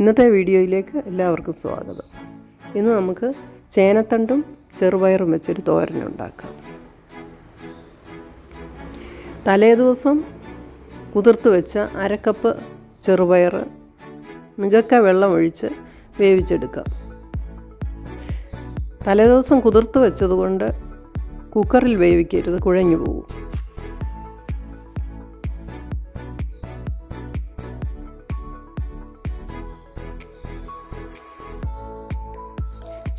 ഇന്നത്തെ വീഡിയോയിലേക്ക് എല്ലാവർക്കും സ്വാഗതം. ഇന്ന് നമുക്ക് ചേനത്തണ്ടും ചെറുപയറും വെച്ചൊരു തോരൻ ഉണ്ടാക്കാം. തലേദിവസം കുതിർത്ത് വെച്ച അരക്കപ്പ് ചെറുപയർ നികക്ക വെള്ളം ഒഴിച്ച് വേവിച്ചെടുക്കാം. തലേദിവസം കുതിർത്ത് വെച്ചതുകൊണ്ട് കുക്കറിൽ വേവിക്കരുത് കുഴഞ്ഞു പോകും.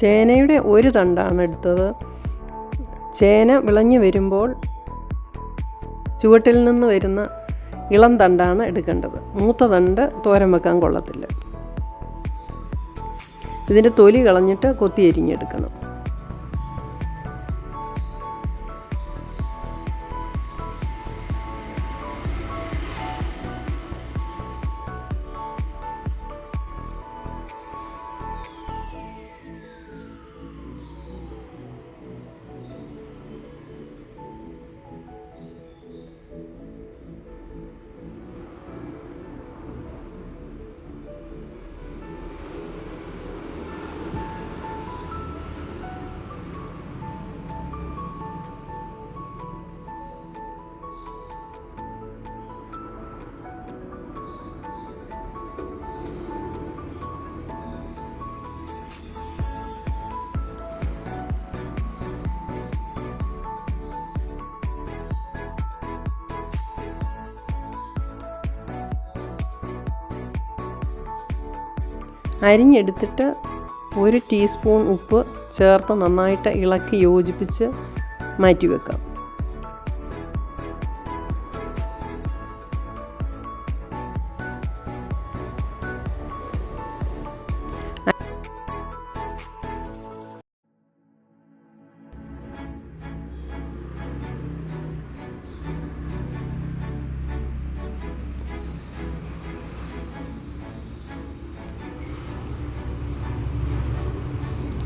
ചേനയുടെ ഒരു തണ്ടാണ് എടുത്തത്. ചേന വിളഞ്ഞു വരുമ്പോൾ ചുവട്ടിൽ നിന്ന് വരുന്ന ഇളം തണ്ടാണ് എടുക്കേണ്ടത്. മൂത്ത തണ്ട് തോരൻ വെക്കാൻ കൊള്ളത്തില്ല. ഇതിന്റെ തൊലി കളഞ്ഞിട്ട് കൊത്തി അരിഞ്ഞെടുക്കണം. അരിഞ്ഞെടുത്തിട്ട് ഒരു ടീസ്പൂൺ ഉപ്പ് ചേർത്ത് നന്നായിട്ട് ഇളക്കി യോജിപ്പിച്ച് മാറ്റി വെക്കാം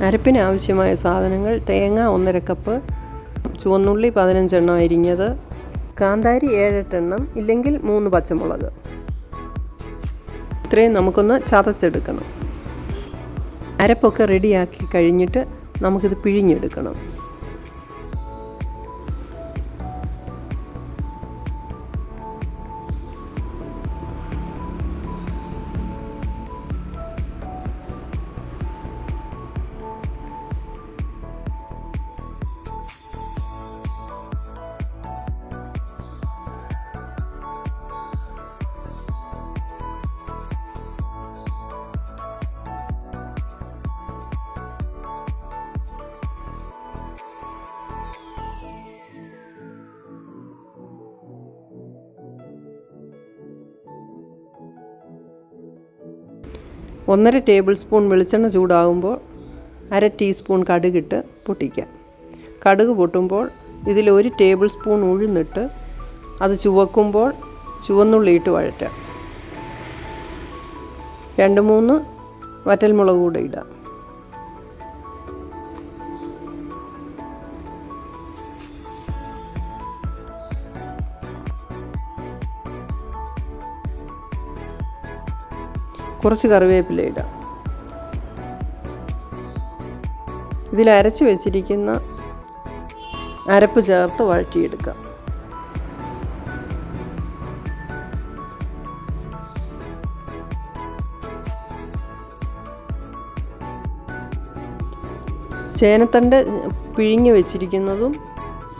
അരപ്പിന് ആവശ്യമായ സാധനങ്ങൾ തേങ്ങ ഒന്നര കപ്പ് ചുവന്നുള്ളി പതിനഞ്ചെണ്ണം അരിഞ്ഞത് കാന്താരി ഏഴെട്ടെണ്ണം ഇല്ലെങ്കിൽ മൂന്ന് പച്ചമുളക്. ഇത്രയും നമുക്കൊന്ന് ചതച്ചെടുക്കണം. അരപ്പൊക്കെ റെഡിയാക്കി കഴിഞ്ഞിട്ട് നമുക്കിത് പിഴിഞ്ഞെടുക്കണം. ഒന്നര ടേബിൾ സ്പൂൺ വെളിച്ചെണ്ണ ചൂടാകുമ്പോൾ അര ടീസ്പൂൺ കടുകിട്ട് പൊട്ടിക്കാം കടുക് പൊട്ടുമ്പോൾ ഇതിൽ ഒരു ടേബിൾ സ്പൂൺ ഉഴുന്നിട്ട് അത് ചുവക്കുമ്പോൾ ചുവന്നുള്ളിയിട്ട് വഴറ്റാം രണ്ട് മൂന്ന് വറ്റൽമുളക് കൂടെ ഇടാം കുറച്ച് കറിവേപ്പില ഇടാം. ഇതിൽ അരച്ച് വെച്ചിരിക്കുന്ന അരപ്പ് ചേർത്ത് വഴറ്റിയെടുക്കാം. ചേനത്തണ്ട് പിഴിഞ്ഞ് വെച്ചിരിക്കുന്നതും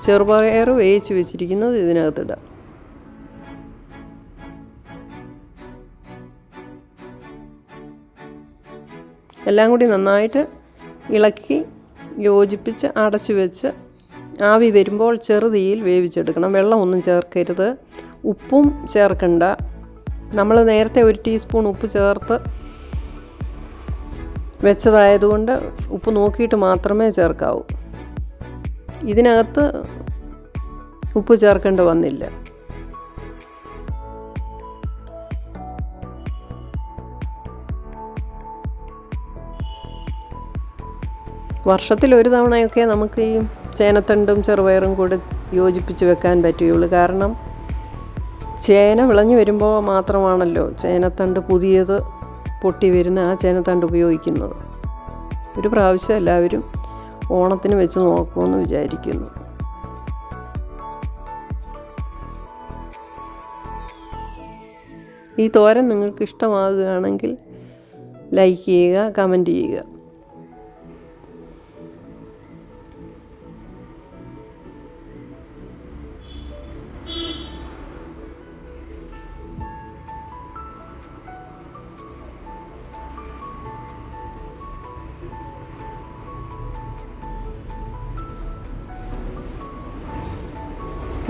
ചെറുപയർ വേവിച്ച് വെച്ചിരിക്കുന്നതും ഇതിനകത്തിടാം എല്ലാം കൂടി നന്നായിട്ട് ഇളക്കി യോജിപ്പിച്ച് അടച്ചു വെച്ച് ആവി വരുമ്പോൾ ചെറുതീയിൽ വേവിച്ചെടുക്കണം. വെള്ളമൊന്നും ചേർക്കരുത്. ഉപ്പും ചേർക്കണ്ട. നമ്മൾ നേരത്തെ ഒരു ടീസ്പൂൺ ഉപ്പ് ചേർത്ത് വെച്ചതായതുകൊണ്ട് ഉപ്പ് നോക്കിയിട്ട് മാത്രമേ ചേർക്കാവൂ. ഇതിനകത്ത് ഉപ്പ് ചേർക്കേണ്ട വന്നില്ല. വർഷത്തിൽ ഒരു തവണയൊക്കെ നമുക്ക് ഈ ചേനത്തണ്ടും ചെറുപയറും കൂടെ യോജിപ്പിച്ച് വെക്കാൻ പറ്റുകയുള്ളൂ. കാരണം ചേന വിളഞ്ഞു വരുമ്പോൾ മാത്രമാണല്ലോ ചേനത്തണ്ട് പുതിയത് പൊട്ടി വരുന്ന ആ ചേനത്തണ്ട് ഉപയോഗിക്കുന്നത്. ഒരു പ്രാവശ്യം എല്ലാവരും ഓണത്തിന് വെച്ച് നോക്കുമെന്ന് വിചാരിക്കുന്നു. ഈ തോരൻ നിങ്ങൾക്ക് ഇഷ്ടമാകുകയാണെങ്കിൽ ലൈക്ക് ചെയ്യുക കമന്റ് ചെയ്യുക.